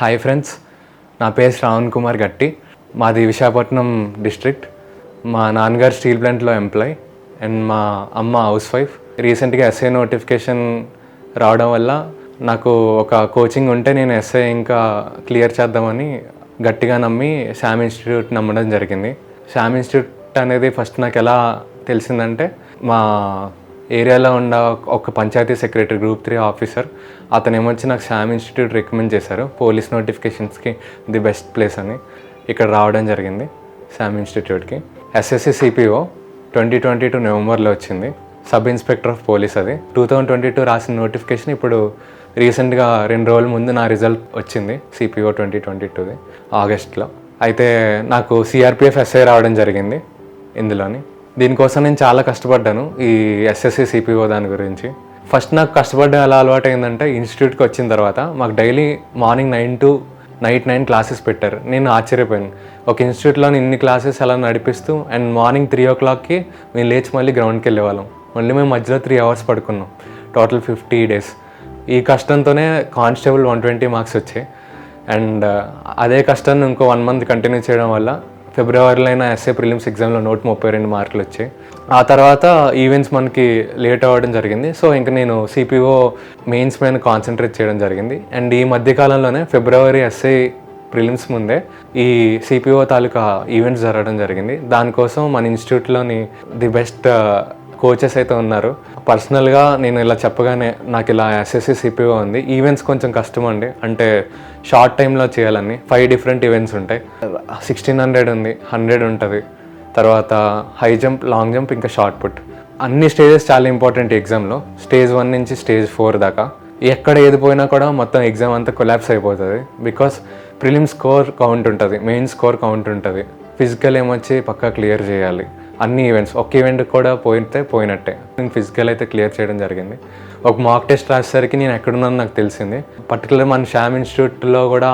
Hi friends నా పేరు శ్రావణ్ కుమార్ గట్టి. మాది విశాఖపట్నం డిస్ట్రిక్ట్. మా నాన్నగారు స్టీల్ ప్లాంట్లో ఎంప్లాయ్. అండ్ మా అమ్మ హౌస్ వైఫ్. రీసెంట్గా ఎస్ఐ నోటిఫికేషన్ రావడం వల్ల నాకు ఒక కోచింగ్ ఉంటే నేను ఎస్ఐ ఇంకా క్లియర్ చేద్దామని గట్టిగా నమ్మి శామ్ ఇన్స్టిట్యూట్ నమ్మడం జరిగింది. శామ్ ఇన్స్టిట్యూట్ అనేది ఫస్ట్ నాకు ఎలా తెలిసిందంటే మా ఏరియాలో ఉన్న ఒక panchayat secretary group three officer అతను ఏమొచ్చి నాకు శామ్ ఇన్స్టిట్యూట్ రికమెండ్ చేశారు పోలీస్ నోటిఫికేషన్స్కి ది బెస్ట్ ప్లేస్ అని ఇక్కడ రావడం జరిగింది శామ్ ఇన్స్టిట్యూట్కి. SSC CPO twenty twenty two నవంబర్లో వచ్చింది. సబ్ ఇన్స్పెక్టర్ ఆఫ్ పోలీస్ అది. టూ థౌజండ్ ట్వంటీ టూ రాసిన నోటిఫికేషన్ ఇప్పుడు రీసెంట్గా రెండు రోజుల ముందు నా రిజల్ట్ వచ్చింది సిపిఓ ట్వంటీ ట్వంటీ టూది ఆగస్ట్లో. అయితే నాకు సిఆర్పిఎఫ్ ఎస్ఐ రావడం జరిగింది ఇందులోని. దీనికోసం నేను చాలా కష్టపడ్డాను ఈ ఎస్ఎస్సి సిపిఓ దాని గురించి. ఫస్ట్ నాకు కష్టపడడం ఎలా అలవాటు అయిందంటే ఇన్స్టిట్యూట్కి వచ్చిన తర్వాత మాకు daily morning nine to night nine classes పెట్టారు. నేను ఆశ్చర్యపోయాను. ఒక ఇన్స్టిట్యూట్లో ఇన్ని క్లాసెస్ అలా నడిపిస్తూ అండ్ మార్నింగ్ త్రీ ఓ క్లాక్కి మేము లేచి మళ్ళీ గ్రౌండ్కి వెళ్ళేవాళ్ళం. మళ్ళీ మేము మధ్యలో త్రీ అవర్స్ పడుకున్నాం. టోటల్ ఫిఫ్టీ డేస్ ఈ కష్టంతోనే కానిస్టేబుల్ వన్ ట్వంటీ మార్క్స్ వచ్చాయి. అండ్ uh, అదే కష్టాన్ని ఇంకో వన్ మంత్ కంటిన్యూ చేయడం వల్ల ఫిబ్రవరిలో అయినా ఎస్ఏ ప్రిలిమ్స్ ఎగ్జామ్లో నూట ముప్పై రెండు మార్కులు వచ్చాయి. ఆ తర్వాత ఈవెంట్స్ మనకి లేట్ అవ్వడం జరిగింది. సో ఇంకా నేను సిపిఓ మెయిన్స్ మీద కాన్సన్ట్రేట్ చేయడం జరిగింది. అండ్ ఈ మధ్యకాలంలోనే ఫిబ్రవరి ఎస్ఐ ప్రిలిమ్స్ ముందే ఈ సిపిఓ తాలూకా ఈవెంట్స్ జరగడం జరిగింది. దానికోసం మన ఇన్స్టిట్యూట్లోని ది బెస్ట్ కోచెస్ అయితే ఉన్నారు. పర్సనల్గా నేను ఇలా చెప్పగానే నాకు ఇలా ఎస్ఎస్సి సిపిఓ ఉంది. ఈవెంట్స్ కొంచెం కష్టం అండి. అంటే షార్ట్ టైంలో చేయాలని ఫైవ్ డిఫరెంట్ ఈవెంట్స్ ఉంటాయి. సిక్స్టీన్ హండ్రెడ్ ఉంది. హండ్రెడ్ ఉంటుంది. తర్వాత హై జంప్ లాంగ్ జంప్ ఇంకా షార్ట్ పుట్ అన్ని స్టేజెస్ చాలా ఇంపార్టెంట్ ఎగ్జామ్లో స్టేజ్ వన్ నుంచి స్టేజ్ ఫోర్ దాకా. ఎక్కడ ఏది పోయినా కూడా మొత్తం ఎగ్జామ్ అంతా కొలాప్స్ అయిపోతుంది. బికాస్ ప్రిలిమ్ స్కోర్ కౌంట్ ఉంటుంది. మెయిన్ స్కోర్ కౌంట్ ఉంటుంది. ఫిజికల్ ఏమొచ్చి పక్కా క్లియర్ చేయాలి. అన్ని ఈవెంట్స్ ఒక ఈవెంట్ కూడా పోయితే పోయినట్టే. నేను ఫిజికల్ అయితే క్లియర్ చేయడం జరిగింది. ఒక మాక్ టెస్ట్ రాసేసరికి నేను ఎక్కడున్నాను నాకు తెలిసింది. పర్టికులర్ మన శ్యామ్ ఇన్స్టిట్యూట్లో కూడా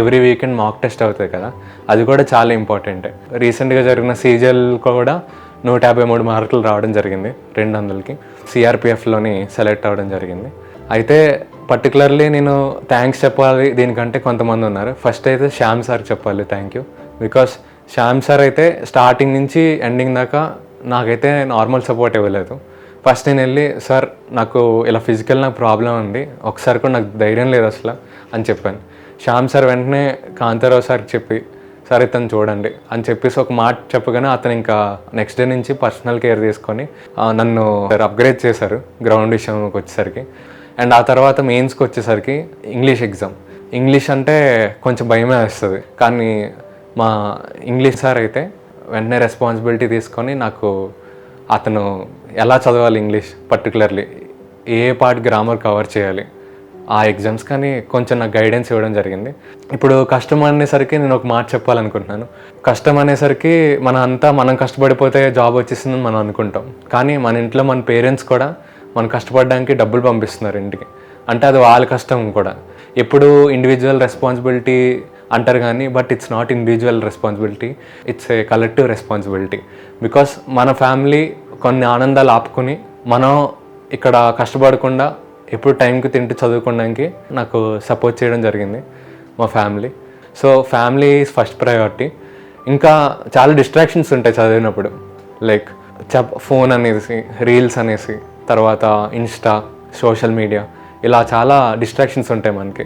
ఎవ్రీ వీకెండ్ మాక్ టెస్ట్ అవుతుంది కదా. అది కూడా చాలా ఇంపార్టెంట్ రీసెంట్గా జరిగిన సీజల్ కూడా నూట యాభై మూడు మార్కులు రావడం జరిగింది రెండు వందలకి. సిఆర్పిఎఫ్లోని సెలెక్ట్ అవ్వడం జరిగింది. అయితే పర్టికులర్లీ నేను థ్యాంక్స్ చెప్పాలి దీనికంటే కొంతమంది ఉన్నారు. ఫస్ట్ అయితే శ్యామ్ సార్ చెప్పాలి thank you because Shyam sir అయితే స్టార్టింగ్ నుంచి ఎండింగ్ దాకా నాకైతే నార్మల్ సపోర్ట్ ఇవ్వలేదు. ఫస్ట్ నేను వెళ్ళి సార్ నాకు ఇలా ఫిజికల్ నాకు ప్రాబ్లం ఉంది. ఒకసారి కూడా నాకు ధైర్యం లేదు అసలు అని చెప్పాను. శ్యామ్ సార్ వెంటనే కాంతారావు సార్కి చెప్పి సార్ ఇతను చూడండి అని చెప్పేసి ఒక మాట చెప్పగానే అతను ఇంకా నెక్స్ట్ డే నుంచి పర్సనల్ కేర్ తీసుకొని నన్ను అప్గ్రేడ్ చేశారు గ్రౌండ్ విషయంకి వచ్చేసరికి. అండ్ ఆ తర్వాత మెయిన్స్కి వచ్చేసరికి ఇంగ్లీష్ ఎగ్జామ్ ఇంగ్లీష్ అంటే కొంచెం భయమే వస్తుంది. కానీ మా ఇంగ్లీష్ సార్ అయితే వెంటనే రెస్పాన్సిబిలిటీ తీసుకొని నాకు అతను ఎలా చదవాలి ఇంగ్లీష్ పర్టికులర్లీ ఏ పార్ట్ గ్రామర్ కవర్ చేయాలి ఆ ఎగ్జామ్స్ కానీ కొంచెం నాకు గైడెన్స్ ఇవ్వడం జరిగింది. ఇప్పుడు కష్టం అనేసరికి నేను ఒక మాట చెప్పాలనుకుంటున్నాను. కష్టం అనేసరికి మన అంతా మనం కష్టపడిపోతే జాబ్ వచ్చేసిందని మనం అనుకుంటాం. కానీ మన ఇంట్లో మన పేరెంట్స్ కూడా మనం కష్టపడడానికి డబ్బులు పంపిస్తున్నారు ఇంటికి. అంటే అది వాళ్ళ కష్టం కూడా. ఎప్పుడు ఇండివిజువల్ రెస్పాన్సిబిలిటీ అంటారు కానీ but it's not individual responsibility it's a collective responsibility because మన ఫ్యామిలీ కొన్ని ఆనందాలు ఆపుకుని మనం ఇక్కడ కష్టపడకుండా ఎప్పుడు టైంకి తింటూ చదువుకోవడానికి నాకు సపోర్ట్ చేయడం జరిగింది మా family so family is first priority ఇంకా చాలా డిస్ట్రాక్షన్స్ ఉంటాయి చదివినప్పుడు. లైక్ చెప్ ఫోన్ అనేసి రీల్స్ అనేసి తర్వాత ఇన్స్టా సోషల్ మీడియా ఇలా చాలా డిస్ట్రాక్షన్స్ ఉంటాయి మనకి.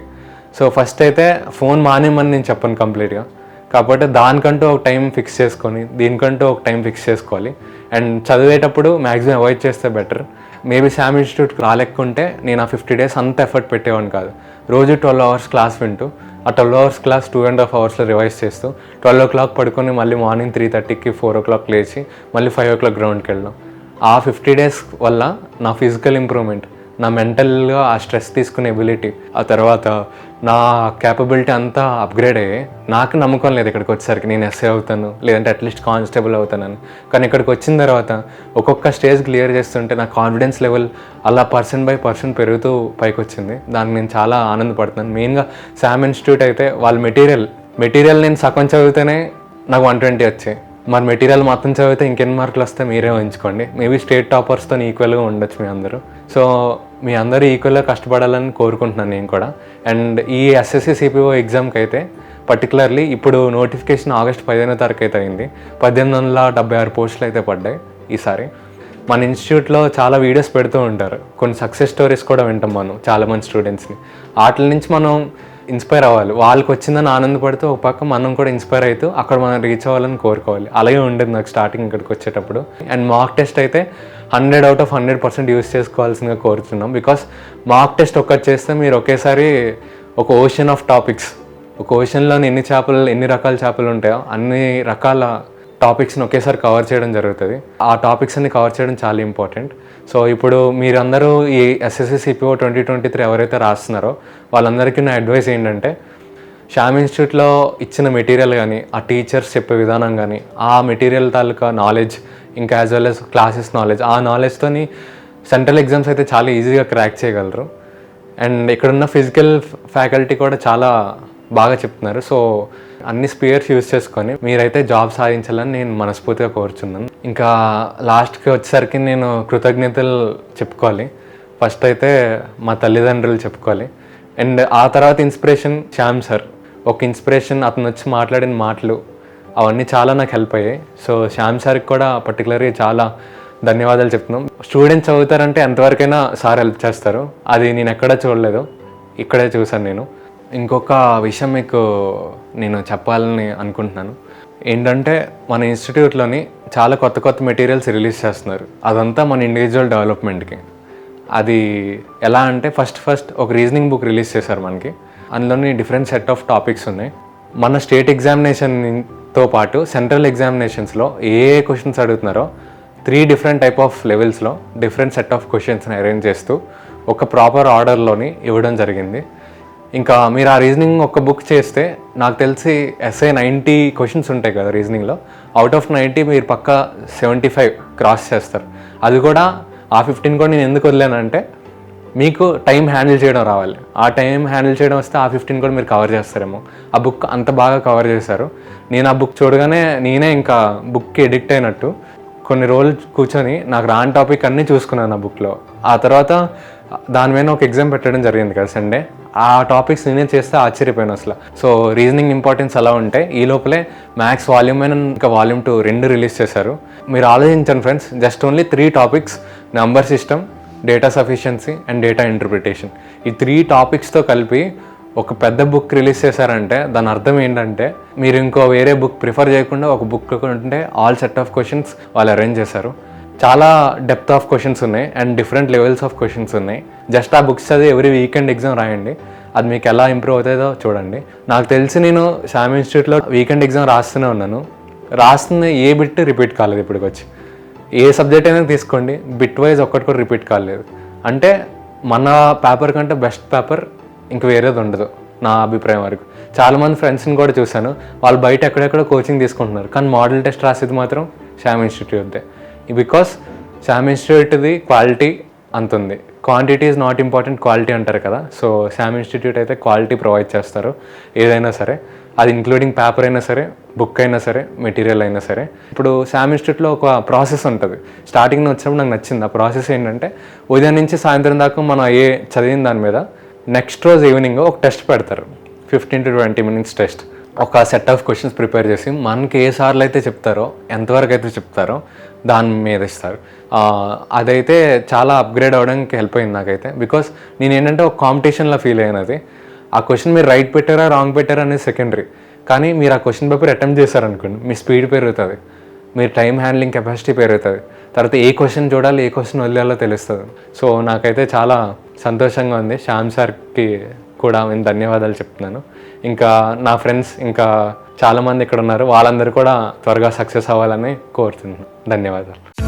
సో ఫస్ట్ అయితే ఫోన్ మానేమని నేను చెప్పను కంప్లీట్గా కాకపోతే దానికంటూ ఒక టైం ఫిక్స్ చేసుకొని దీనికంటూ ఒక టైం ఫిక్స్ చేసుకోవాలి. అండ్ చదివేటప్పుడు మ్యాక్సిమం అవాయిడ్ చేస్తే బెటర్ మేబీ శామ్ ఇన్స్టిట్యూట్కి రాలేకుంటే నేను ఆ ఫిఫ్టీ డేస్ అంత ఎఫర్ట్ పెట్టేవాడిని కాదు. రోజు ట్వెల్వ్ అవర్స్ క్లాస్ వింటూ ఆ twelve hours class two and half అవర్స్లో రివైజ్ చేస్తూ ట్వెల్వ్ ఓ క్లాక్ పడుకొని మళ్ళీ మార్నింగ్ త్రీ థర్టీకి ఫోర్ ఓ క్లాక్ లేచి మళ్ళీ ఫైవ్ ఓ క్లాక్ గ్రౌండ్కి వెళ్ళడం. ఆ ఫిఫ్టీ డేస్ వల్ల నా ఫిజికల్ ఇంప్రూవ్మెంట్ నా మెంటల్గా ఆ స్ట్రెస్ తీసుకునే ఎబిలిటీ ఆ తర్వాత నా క్యాపబిలిటీ అంతా అప్గ్రేడ్ అయ్యి నాకు నమ్మకం లేదు ఇక్కడికి వచ్చేసరికి నేను ఎస్ఏ అవుతాను లేదంటే అట్లీస్ట్ కానిస్టేబుల్ అవుతానని. కానీ ఇక్కడికి వచ్చిన తర్వాత ఒక్కొక్క స్టేజ్ క్లియర్ చేస్తుంటే నా కాన్ఫిడెన్స్ లెవెల్ అలా పర్సన్ బై పర్సన్ పెరుగుతూ పైకి వచ్చింది దానికి నేను చాలా ఆనందపడుతున్నాను. మెయిన్గా శామ్ ఇన్స్టిట్యూట్ అయితే వాళ్ళ మెటీరియల్ మెటీరియల్ నేను సగం చదివితేనే నాకు వన్ ట్వంటీ వచ్చాయి. మరి మెటీరియల్ మొత్తం చదివితే ఇంకెన్ని మార్కులు వస్తే మీరే ఉంచుకోండి మేబీ స్టేట్ టాపర్స్తో ఈక్వల్గా ఉండొచ్చు మీ అందరూ. సో మీ అందరూ ఈక్వల్గా కష్టపడాలని కోరుకుంటున్నాను నేను కూడా. అండ్ ఈ ఎస్ఎస్సి సిపిఓ ఎగ్జామ్కి అయితే పర్టికులర్లీ ఇప్పుడు నోటిఫికేషన్ ఆగస్ట్ పదిహేనో తారీఖు అయితే అయింది. పద్దెనిమిది వందల డెబ్బై ఆరు పోస్టులు అయితే పడ్డాయి ఈసారి. మన ఇన్స్టిట్యూట్లో చాలా వీడియోస్ పెడుతూ ఉంటారు. కొన్ని సక్సెస్ స్టోరీస్ కూడా వింటాం మనం చాలా మంది స్టూడెంట్స్ని. వాటి నుంచి మనం ఇన్స్పైర్ అవ్వాలి. వాళ్ళకి వచ్చిందని ఆనందపడితే ఒక పక్క మనం కూడా ఇన్స్పైర్ అవుతూ అక్కడ మనం రీచ్ అవ్వాలని కోరుకోవాలి. అలాగే ఉండేది నాకు స్టార్టింగ్ ఇక్కడికి వచ్చేటప్పుడు. అండ్ మార్క్ టెస్ట్ అయితే hundred out of hundred percent use చేసుకోవాల్సిందిగా కోరుతున్నాం. బికాస్ మార్క్ టెస్ట్ ఒక్కటి చేస్తే మీరు ఒకేసారి ఒక ఓషన్ ఆఫ్ టాపిక్స్ ఒక ఓషన్లో ఎన్ని చేపలు ఎన్ని రకాల చేపలు ఉంటాయో అన్ని రకాల టాపిక్స్ని ఒకేసారి కవర్ చేయడం జరుగుతుంది. ఆ టాపిక్స్ అన్ని కవర్ చేయడం చాలా ఇంపార్టెంట్ సో ఇప్పుడు మీరందరూ ఈ ఎస్ఎస్సి ట్వంటీ ట్వంటీ త్రీ ఎవరైతే రాస్తున్నారో వాళ్ళందరికీ నా అడ్వైస్ ఏంటంటే శ్యామ్ ఇన్స్టిట్యూట్లో ఇచ్చిన మెటీరియల్ కానీ ఆ టీచర్స్ చెప్పే విధానం కానీ ఆ మెటీరియల్ తాలూకా నాలెడ్జ్ ఇంకా as well as classes knowledge ఆ నాలెడ్జ్తోని సెంట్రల్ ఎగ్జామ్స్ అయితే చాలా ఈజీగా క్రాక్ చేయగలరు. అండ్ ఇక్కడున్న ఫిజికల్ ఫ్యాకల్టీ కూడా చాలా బాగా చెప్తున్నారు. సో అన్ని స్పియర్స్ యూజ్ చేసుకొని మీరైతే జాబ్ సాధించాలని నేను మనస్ఫూర్తిగా కోరుచున్నాను. ఇంకా లాస్ట్కి వచ్చేసరికి నేను కృతజ్ఞతలు చెప్పుకోవాలి. ఫస్ట్ అయితే మా తల్లిదండ్రులు చెప్పుకోవాలి. అండ్ ఆ తర్వాత ఇన్స్పిరేషన్ శ్యామ్ సార్. ఒక ఇన్స్పిరేషన్ అతను వచ్చి మాట్లాడిన మాటలు అవన్నీ చాలా నాకు హెల్ప్ అయ్యాయి. సో శ్యామ్ సార్కి కూడా పర్టికులర్గా చాలా ధన్యవాదాలు చెప్తున్నాం. స్టూడెంట్స్ చదువుతారంటే ఎంతవరకైనా సార్ హెల్ప్ చేస్తారు. అది నేను ఎక్కడా చూడలేదు. ఇక్కడే చూసాను నేను. ఇంకొక విషయం మీకు నేను చెప్పాలని అనుకుంటున్నాను. ఏంటంటే మన ఇన్స్టిట్యూట్లోని చాలా కొత్త కొత్త మెటీరియల్స్ రిలీజ్ చేస్తున్నారు. అదంతా మన ఇండివిజువల్ డెవలప్మెంట్కి. అది ఎలా అంటే ఫస్ట్ ఫస్ట్ ఒక రీజనింగ్ బుక్ రిలీజ్ చేశారు మనకి. అందులోని డిఫరెంట్ సెట్ ఆఫ్ టాపిక్స్ ఉన్నాయి. మన స్టేట్ ఎగ్జామినేషన్తో పాటు సెంట్రల్ ఎగ్జామినేషన్స్లో ఏ ఏ క్వశ్చన్స్ అడుగుతున్నారో త్రీ డిఫరెంట్ టైప్ ఆఫ్ లెవెల్స్లో డిఫరెంట్ సెట్ ఆఫ్ క్వశ్చన్స్ని అరేంజ్ చేస్తూ ఒక ప్రాపర్ ఆర్డర్లోని ఇవ్వడం జరిగింది. ఇంకా మీరు ఆ రీజనింగ్ ఒక బుక్ చేస్తే నాకు తెలిసి ఎస్ఏ నైంటీ క్వశ్చన్స్ ఉంటాయి కదా రీజనింగ్లో అవుట్ ఆఫ్ నైంటీ మీరు పక్క సెవెంటీ ఫైవ్ క్రాస్ చేస్తారు. అది కూడా ఆ ఫిఫ్టీన్ కూడా నేను ఎందుకు వదిలేనంటే మీకు టైం హ్యాండిల్ చేయడం రావాలి. ఆ టైం హ్యాండిల్ చేయడం వస్తే ఆ ఫిఫ్టీన్ కూడా మీరు కవర్ చేస్తారేమో. ఆ బుక్ అంత బాగా కవర్ చేశారు. నేను ఆ బుక్ చూడగానే నేనే ఇంకా బుక్కి ఎడిక్ట్ అయినట్టు కొన్ని రోజులు కూర్చొని నాకు రాని టాపిక్ అన్నీ చూసుకున్నాను ఆ బుక్లో ఆ తర్వాత దాని మీద ఒక ఎగ్జామ్ పెట్టడం జరిగింది కదా సండే ఆ టాపిక్స్ నేనే చేస్తే ఆశ్చర్యపోయాను అసలు. సో రీజనింగ్ ఇంపార్టెన్స్ అలా ఉంటే ఈ లోపలే మ్యాథ్స్ వాల్యూమ్ వన్ ఇంకా వాల్యూమ్ టూ రెండు రిలీజ్ చేశారు. మీరు ఆలోచించండి friends just only three topics number system data sufficiency and data interpretation ఈ త్రీ టాపిక్స్తో కలిపి ఒక పెద్ద బుక్ రిలీజ్ చేశారంటే దాని అర్థం ఏంటంటే మీరు ఇంకో వేరే బుక్ ప్రిఫర్ చేయకుండా ఒక బుక్ ఉంటే ఆల్ సెట్ ఆఫ్ క్వశ్చన్స్ వాళ్ళు అరేంజ్ చేశారు. చాలా డెప్త్ ఆఫ్ క్వశ్చన్స్ ఉన్నాయి and different levels of questions ఉన్నాయి. జస్ట్ ఆ బుక్స్ చదివి ఎవ్రీ వీకెండ్ ఎగ్జామ్ రాయండి. అది మీకు ఎలా ఇంప్రూవ్ అవుతుందో చూడండి. నాకు తెలిసి నేను శామ్ ఇన్స్టిట్యూట్లో వీకెండ్ ఎగ్జామ్ రాస్తూనే ఉన్నాను. రాస్తున్న ఏ బిట్ రిపీట్ కాలేదు ఇప్పటికి వచ్చి ఏ సబ్జెక్ట్ అయినా తీసుకోండి. బిట్ వైజ్ ఒక్కటి కూడా రిపీట్ కాలేదు. అంటే మన పేపర్ కంటే బెస్ట్ పేపర్ ఇంక వేరేది ఉండదు నా అభిప్రాయం వరకు. చాలామంది ఫ్రెండ్స్ని కూడా చూశాను. వాళ్ళు బయట ఎక్కడెక్కడ కోచింగ్ తీసుకుంటున్నారు. కానీ మోడల్ టెస్ట్ రాసేది మాత్రం శామ్ ఇన్స్టిట్యూట్దే బికాస్ శామ్ ఇన్స్టిట్యూట్ది క్వాలిటీ అంత ఉంది quantity is not important quality అంటారు కదా. సో శామ్ ఇన్స్టిట్యూట్ అయితే క్వాలిటీ ప్రొవైడ్ చేస్తారు. ఏదైనా సరే అది ఇంక్లూడింగ్ పేపర్ అయినా సరే బుక్ అయినా సరే మెటీరియల్ అయినా సరే. ఇప్పుడు శామ్ ఇన్స్టిట్యూట్లో ఒక ప్రాసెస్ ఉంటుంది. స్టార్టింగ్ వచ్చినప్పుడు నాకు నచ్చింది. ఆ ప్రాసెస్ ఏంటంటే ఉదయం నుంచి సాయంత్రం దాకా మనం ఏ చదివిన దాని మీద నెక్స్ట్ రోజు ఈవినింగ్ ఒక టెస్ట్ పెడతారు. Fifteen to twenty minutes test ఒక సెట్ ఆఫ్ క్వశ్చన్స్ ప్రిపేర్ చేసి మనకి ఏ సార్లు అయితే చెప్తారో ఎంతవరకు అయితే చెప్తారో దాని మీద ఇస్తారు. అదైతే చాలా అప్గ్రేడ్ అవ్వడానికి హెల్ప్ అయింది నాకైతే. బికాస్ నేను ఏంటంటే ఒక కాంపిటీషన్లో ఫీల్ అయినది ఆ క్వశ్చన్ మీరు రైట్ పెట్టారా రాంగ్ పెట్టారా అనేది సెకండరీ కానీ మీరు ఆ క్వశ్చన్ పేపర్ అటెంప్ట్ చేశారనుకోండి మీ స్పీడ్ పెరుగుతుంది. మీరు టైం హ్యాండ్లింగ్ కెపాసిటీ పెరుగుతుంది. తర్వాత ఏ క్వశ్చన్ చూడాలి ఏ క్వశ్చన్ వదిలేయాలో తెలుస్తుంది. సో నాకైతే చాలా సంతోషంగా ఉంది. శ్యామ్ సార్కి కూడా నేను ధన్యవాదాలు చెప్తున్నాను. ఇంకా నా ఫ్రెండ్స్ ఇంకా చాలామంది ఇక్కడ ఉన్నారు వాళ్ళందరూ కూడా త్వరగా సక్సెస్ అవ్వాలని కోరుతున్నాను. ధన్యవాదాలు.